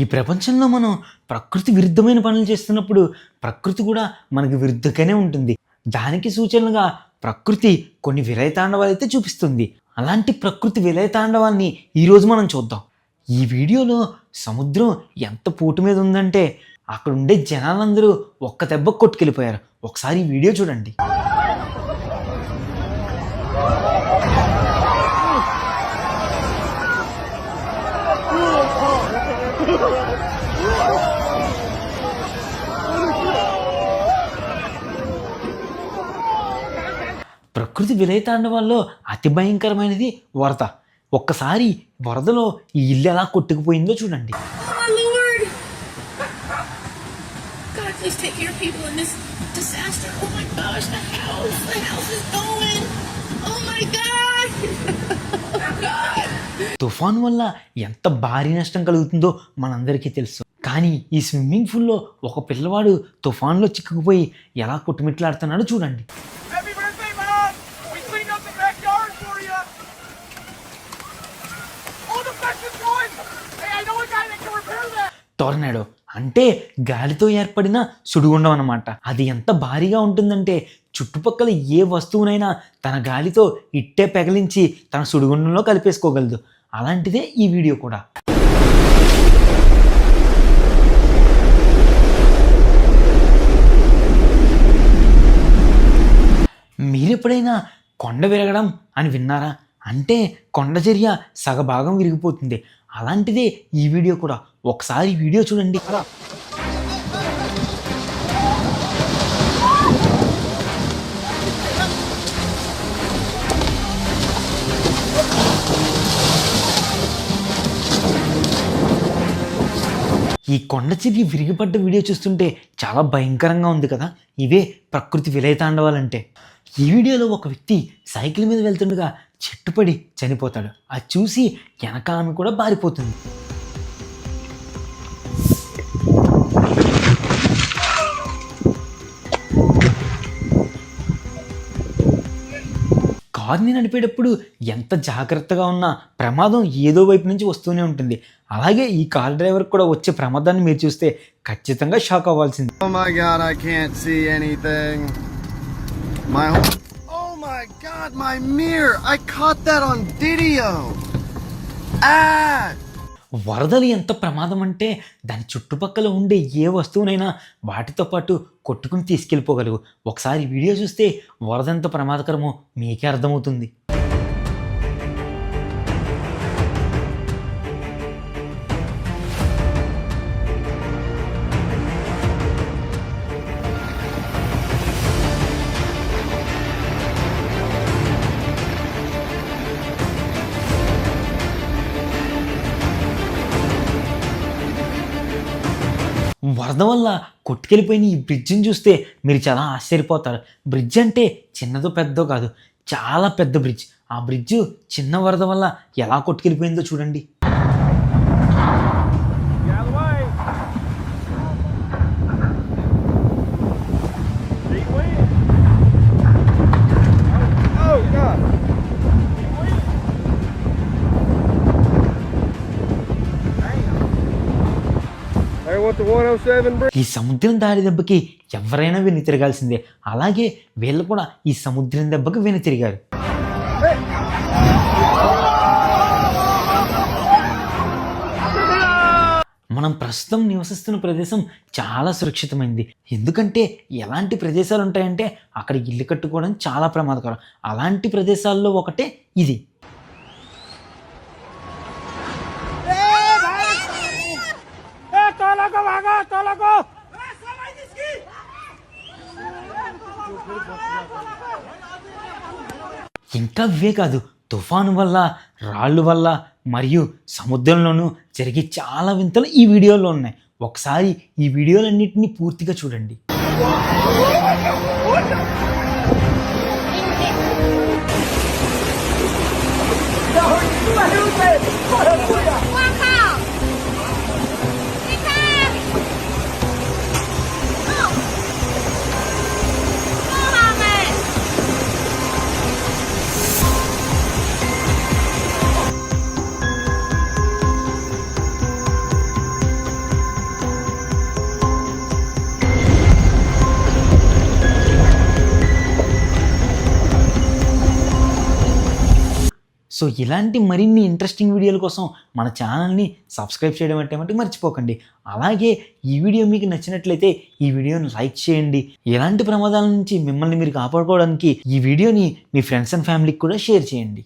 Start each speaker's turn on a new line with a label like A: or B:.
A: ఈ ప్రపంచంలో మనం ప్రకృతి విరుద్ధమైన పనులు చేస్తున్నప్పుడు ప్రకృతి కూడా మనకి విరుద్ధంగానే ఉంటుంది. దానికి సూచనలుగా ప్రకృతి కొన్ని విలయతాండవాలు అయితే చూపిస్తుంది. అలాంటి ప్రకృతి విలయతాండవాల్ని ఈరోజు మనం చూద్దాం. ఈ వీడియోలో సముద్రం ఎంత పోటు మీద ఉందంటే అక్కడ ఉండే జనాలందరూ ఒక్క దెబ్బ కొట్టుకెళ్ళిపోయారు. ఒకసారి ఈ వీడియో చూడండి. ప్రకృతి విలయతాండవాల్లో అతి భయంకరమైనది వరద ఒక్కసారి వరదలో ఈ ఇల్లు ఎలా కొట్టుకుపోయిందో చూడండి
B: Oh. Oh. Oh!
A: తుఫాన్ వల్ల ఎంత భారీ నష్టం కలుగుతుందో మనందరికీ తెలుసు కానీ ఈ స్విమ్మింగ్ పూల్లో ఒక పిల్లవాడు తుఫాన్లో చిక్కుకుపోయి ఎలా కొట్టుమిట్లాడుతున్నాడో చూడండి టోర్నాడో అంటే గాలితో ఏర్పడిన సుడిగుండం అన్నమాట అది ఎంత భారీగా ఉంటుందంటే చుట్టుపక్కల ఏ వస్తువునైనా తన గాలితో ఇట్టే పెగలించి తన సుడిగుండంలో కలిపేసుకోగలదు. అలాంటిదే ఈ వీడియో కూడా. మీరెప్పుడైనా కొండ విరగడం అని విన్నారా? అంటే కొండ చర్య సగభాగం విరిగిపోతుంది. అలాంటిదే ఈ వీడియో కూడా. ఒకసారి వీడియో చూడండి. ఈ కొండ చిరిగి విరిగిపడ్డ వీడియో చూస్తుంటే చాలా భయంకరంగా ఉంది కదా? ఇవే ప్రకృతి విలయతాండవాలంటే. ఈ వీడియోలో ఒక వ్యక్తి సైకిల్ మీద వెళ్తుండగా చెట్టుపడి చనిపోతాడు. అది చూసి వెనక ఆమె కూడా బారిపోతుంది. కార్ని నడిపేటప్పుడు ఎంత జాగ్రత్తగా ఉన్నా ప్రమాదం ఏదో వైపు నుంచి వస్తూనే ఉంటుంది. అలాగే ఈ కార్ డ్రైవర్ కూడా వచ్చే ప్రమాదాన్ని మీరు చూస్తే ఖచ్చితంగా షాక్ అవ్వాల్సింది.
C: Oh my god, my mirror! I caught that on video! Ah!
A: వరదలు ఎంత ప్రమాదం అంటే దాని చుట్టుపక్కల ఉండే ఏ వస్తువునైనా వాటితో పాటు కొట్టుకుని తీసుకెళ్ళిపోగలవు ఒకసారి వీడియో చూస్తే వరద ఎంత ప్రమాదకరమో మీకే అర్థమవుతుంది వరద వల్ల కొట్టుకెళ్ళిపోయిన ఈ బ్రిడ్జిని చూస్తే మీరు చాలా ఆశ్చర్యపోతారు. బ్రిడ్జ్ అంటే చిన్నదో పెద్దదో కాదు చాలా పెద్ద బ్రిడ్జ్. ఆ బ్రిడ్జ్ చిన్న వరద వల్ల ఎలా కొట్టుకెళ్ళిపోయిందో చూడండి. ఈ సముద్రం దాడి దెబ్బకి ఎవరైనా వెను తిరగాల్సిందే. అలాగే వీళ్ళు కూడా ఈ సముద్రం దెబ్బకి వెను తిరిగారు. మనం ప్రస్తుతం నివసిస్తున్న ప్రదేశం చాలా సురక్షితమైంది. ఎందుకంటే ఎలాంటి ప్రదేశాలు ఉంటాయంటే అక్కడ ఇల్లు కట్టుకోవడం చాలా ప్రమాదకరం. అలాంటి ప్రదేశాల్లో ఒకటే ఇది.
D: ఇంత
A: ఇంకా అవే కాదు తుఫాను వల్ల రాళ్ళు వల్ల మరియు సముద్రంలోనూ జరిగే చాలా వింతలు ఈ వీడియోలో ఉన్నాయి. ఒకసారి ఈ వీడియోలన్నింటినీ పూర్తిగా చూడండి. సో ఇలాంటి మరిన్ని ఇంట్రెస్టింగ్ వీడియోల కోసం మన ఛానల్ని సబ్స్క్రైబ్ చేయడం అంటే మటుకు మర్చిపోకండి. అలాగే ఈ వీడియో మీకు నచ్చినట్లయితే ఈ వీడియోని లైక్ చేయండి. ఎలాంటి ప్రమాదాల నుంచి మిమ్మల్ని మీరు కాపాడుకోవడానికి ఈ వీడియోని మీ ఫ్రెండ్స్ అండ్ ఫ్యామిలీకి కూడా షేర్ చేయండి.